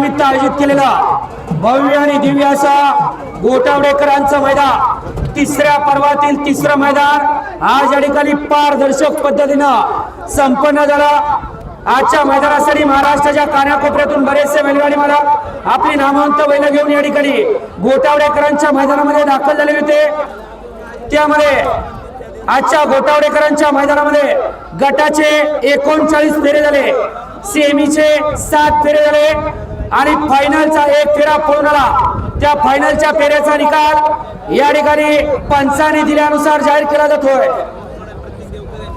निमित्त आयोजित केलेला भव्य आणि दिव्य असा गोटावडेकरांचं मैदान. तिसऱ्या पर्वातील तिसरं मैदान आज या ठिकाणी पारदर्शक पद्धतीनं संपन्न झालं. आजच्या मैदानासाठी महाराष्ट्राच्या कानाकोपऱ्यातून बरेचसे बैलगाडी मला आपली नामवंत बैल घेऊन या ठिकाणी गोटावडेकरांच्या मैदानामध्ये दाखल झाले होते. त्यामध्ये आजच्या गोटावडेकरांच्या मैदानामध्ये गटाचे एकोणचाळीस फेरे झाले. सेमीचे सात फेरे झाले. आणि फायनलचा एक फेरा पळून आला त्या फायनलच्या फेऱ्याचा निकाल या ठिकाणी पंचाने दिल्यानुसार जाहीर केला जातोय.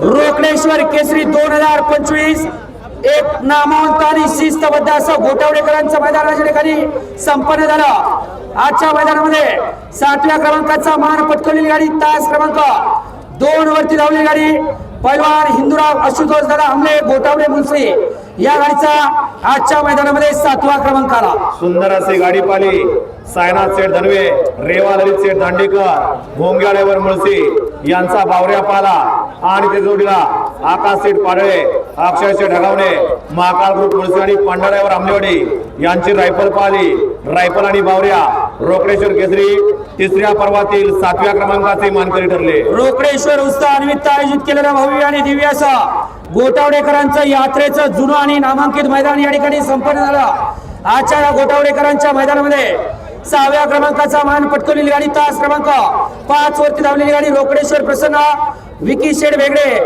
रोकडेश्वर केसरी दोन हजार पंचवीस एक नामवंत आणि शिस्तबद्ध असं गोटावडेकरांचं मैदान या ठिकाणी संपन्न झालं. आजच्या मैदानामध्ये सातव्या क्रमांकाचा मान पटकवलेली गाडी तास क्रमांक दोन वरती धावलेली गाडी पैलवान हिंदूराव आशुतोष दादा आमले गोटावडे मुलसे या गाडीचा आजच्या मैदानामध्ये सातवा क्रमांक आला सुंदर अशी गाडी पाली. सायनाथ सेठ धनवे रेवा ललित सेठ दांडेकर भोंग्याळेवर मुळशी यांचा बावऱ्या पाला. आणि ते जोडीला आकाश सेठ पाडळे अक्षय सेठ ढगावणे महाकाल ग्रुप मुळशी आणि पंढऱ्यावर आंबेवाडी यांची रायफल पाली. रायफल आणि बावऱ्या रोकडेश्वर केसरी तिसऱ्या पर्वातील सातव्या क्रमांकाचे मानकरी ठरले. रोकडेश्वर उत्सवानिमित्त आयोजित केलेला भव्य आणि दिव्य गोटावडेकरांचं यात्रेचं जुनं आणि नामांकित मैदान या ठिकाणी संपन्न झालं. आजच्या या गोटावडेकरांच्या मैदानामध्ये सहाव्या क्रमांकाचा मान पटकवलेली गाडी तास क्रमांक पाच वरती धावलेली गाडी रोकडेश्वर प्रसन्न विकी शेड वेगळे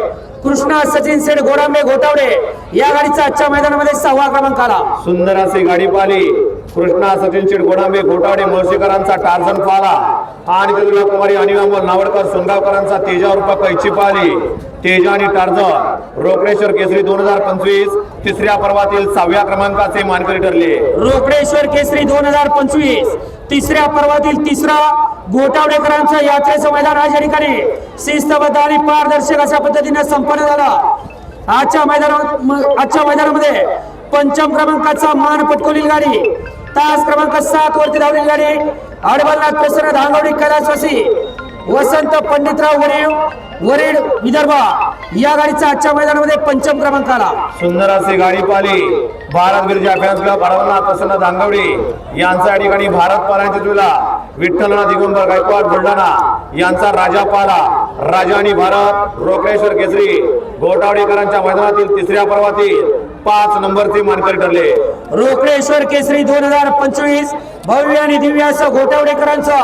कृष्णा सचिन शेड गोडांबे गोटावडे या गाडीचा आजच्या मैदानामध्ये सहावा क्रमांक आला. सुंदर असे गाडी पाली कृष्णा सचिन शेठ घोटाडे घोटावडे टार्झन पाला आणि तिथून कुमारी अनिल नावडकर संगावकरांचा तेजा रूपा कैची पाली तेजा आणि टार्झन रोकडेश्वर केसरी दोन हजार पंचवीस तिसऱ्या पर्वातील सहाव्या क्रमांकाचे मानकरी ठरले. रोकडेश्वर केसरी दोन हजार पंचवीस तिसऱ्या पर्वातील तिसरा गोटावडेकरांचं यात्रेचं मैदान आज या ठिकाणी शिस्तबद्ध आणि पारदर्शक अशा पद्धतीने संपन्न झाला. आजच्या मैदानात आजच्या मैदानामध्ये पंचम क्रमांकाचा मान पटकवलेली गाडी तास क्रमांक सात वरती धावलेली गाडी. अडबलनाथ प्रसन्न धांगवडी कैलासवासी वसंत पंडितराव वरीव वरीड विदर्भ या गाडीचा आजच्या मैदानामध्ये पंचम क्रमांक आला. सुंदर असे गाडी पाली भारत गिरजा अभ्यास क्लब अडवनाथ प्रसन्न धांगवडे यांचा या ठिकाणी भारत पालांच्या तुला विठ्ठलनाथ दिगंबर गायकवाड बुलढाणा यांचा राजा पाला. राजा आणि भारत रोकडेश्वर केसरी गोटावडेकरांच्या मैदानातील तिसऱ्या पर्वातील पाच नंबरचे मानकर ठरले. रोकडेश्वर केसरी दोन हजार पंचवीस भव्य आणि दिव्य असं घोटावडेकरांचा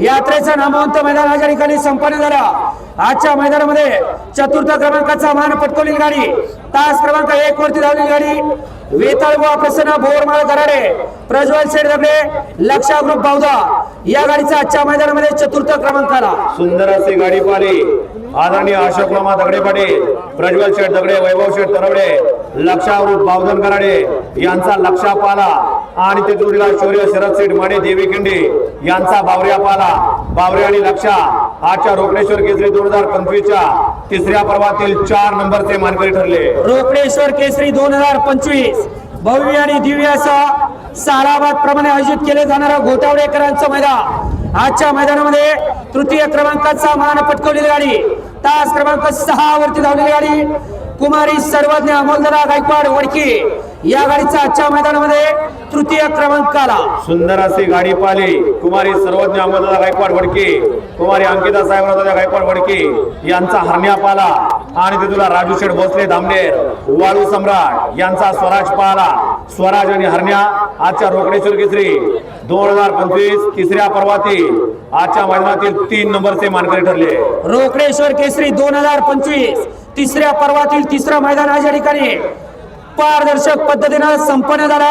यात्रेचा नामवंत मैदान आज या ठिकाणी संपन्न झाला. आजच्या मैदानामध्ये चतुर्थ क्रमांकाचा मान पटकवलेली गाडी तास क्रमांक एक वरती धावलेली गाडी वेताळबुवा प्रसन्न भोरमाळ गराडे प्रज्वल शेठ दगडे लक्षा ग्रुप बावदा या गाडीचा आजच्या मैदानामध्ये चतुर्थ क्रमांक आला. सुंदर अशी गाडी पाली आदरणीय अशोक मामा दगडे पाटील प्रज्वल शेठ दगडे वैभव शेठ तरवडे लक्षावृत बावधन कराडे यांचा लक्षा पाला आणि ते जोडीला शौर्य शरद शेठ माने देवी खिंडे यांचा बावऱ्या पाला. बावरे आणि लक्षा आजच्या रोकडेश्वर केसरी दोन हजार पंचवीसच्या तिसऱ्या पर्वातील चार नंबरचे मानकरी ठरले. रोकडेश्वर केसरी दोन हजार पंचवीस भव्य आणि दिव्य असं सालाबाद प्रमाणे आयोजित केले जाणारं घोटावडेकरांचं मैदान. आजच्या मैदानामध्ये तृतीय क्रमांकाचा मान पटकवलेली गाडी तास क्रमांक सहा वरती धावलेली गाडी कुमारी सर्वज्ञ अमोलदरा गायकवाड वडकी. या गाडीचा आजच्या मैदानामध्ये तृतीय क्रमांक आला सुंदर अशी गाडी पाली कुमारी सर्वज्ञ अमोलदादा गायकवाड वडके. कुमारी अंकिता साहेबराव गायकवाड वडके यांचा हरण्या पाला. आणि तिथूला राजू शेठ भोसले धामनेर वाळू सम्राट यांचा स्वराज पाला. स्वराज आणि हरण्या आजच्या रोकडेश्वर केसरी. दोन हजार पंचवीस तिसऱ्या पर्वातील आजच्या मैदानातील तीन नंबरचे मानकरी ठरले. रोकडेश्वर केसरी दोन हजार पंचवीस तिसऱ्या पर्वातील तिसरं मैदान आज या ठिकाणी. पारदर्शक पद्धतीनं संपन्न झाला.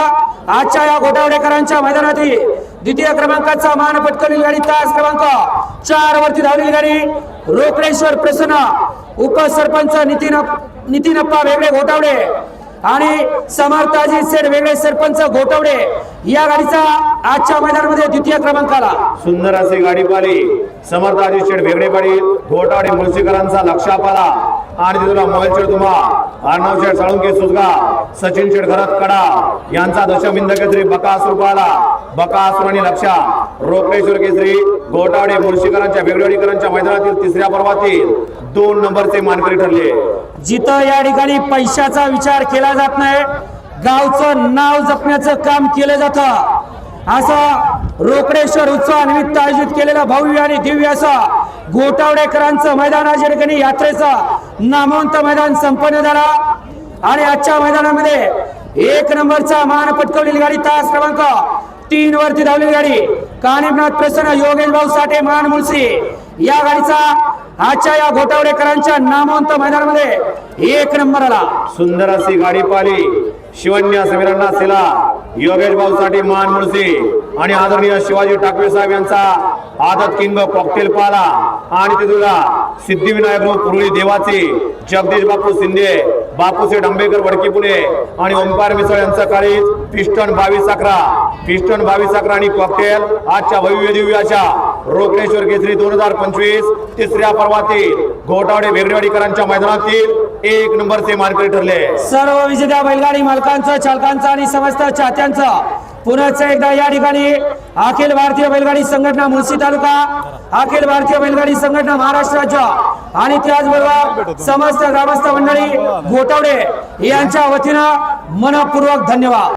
आजच्या या गोटावडेकरांच्या मैदानातील द्वितीय क्रमांकाचा मान पटकवलेली गाडी तास क्रमांक चार वरती धावलेली गाडी रोकडेश्वर प्रसन्न उपसरपंच नितीन नितीनप्पा वेगळे घोटावडे आणि समर्थाजी सेठ वेगळे सरपंच घोटवडे या गाडीचा आजच्या मैदानामध्ये द्वितीय क्रमांक आला. सुंदर असे गाडी पाली समर्थाजी शेठ वेगळे पाटील घोटावडे मुळशीकरांचा लक्षा आला आणि तिथून मोबाईल शेठ तुम्हा अर्णव शेठ साळुंके सुजगा. सचिन शेठ घरात कडा. यांचा दशमिंद केसरी बकासूर पाला बकासूर आणि लक्षा रोपेश्वर केसरी. घोटावडे मुळशीकरांच्या वेगळेवाडीकरांच्या मैदानातील तिसऱ्या पर्वातील. दोन नंबरचे मानकरी ठरले. जिथं या ठिकाणी पैशाचा विचार केला जात नाही गावचं नाव जपण्याचं काम केलं जातं. असं रोकडेश्वर उत्सवानिमित्त आयोजित केलेलं भव्य आणि दिव्य असं गोटावडेकरांचं मैदान आज या ठिकाणी यात्रेचं नामवंत मैदान संपन्न झाला. आणि आजच्या मैदानामध्ये एक नंबरचा मान पटकवलेली गाडी तास क्रमांक तीन वरती धावलेली गाडी. कानिमनाथ प्रसन्न योगेश भाऊ साठे मान मुळशी. या गाडीचा आजच्या या घोटावडेकरांच्या नामवंत मैदानामध्ये एक नंबर आला सुंदर अशी गाडी पाली शिवन्या समीरांना सिला. योगेश भाऊ साठी मान मुळशी. आणि आदरणीय शिवाजी टाकवे साहेब यांचा आदत किंग कॉकटेल पाला. आणि ते तुला सिद्धिविनायक रोड देवाचे जगदीश बापू शिंदे बापूसे आंबेकर वडकी पुणे आणि ओंकार मिसळ यांचा काळीज पिस्टन बावीस अकरा. पिस्टन बावीस अकरा आणि कॉकटेल आजच्या भव्य दिव्याच्या रोकडेश्वर केसरी दोन हजार पंचवीस तिसऱ्या पर्वातील घोटावडे भेगडेवाडीकरांच्या मैदानातील एक नंबरचे मानकरी ठरले. सर्व विजेत्या बैलगाडी मालकांचं चालकांचं आणि समस्त चाहत्यांचं पुनश्च एकदा या ठिकाणी अखिल भारतीय बैलगाडी संघटना मुळशी तालुका अखिल भारतीय बैलगाडी संघटना महाराष्ट्र राज्य आणि त्याचबरोबर समस्त ग्रामस्थ मंडळी गोटावडे यांच्या वतीनं मनपूर्वक धन्यवाद.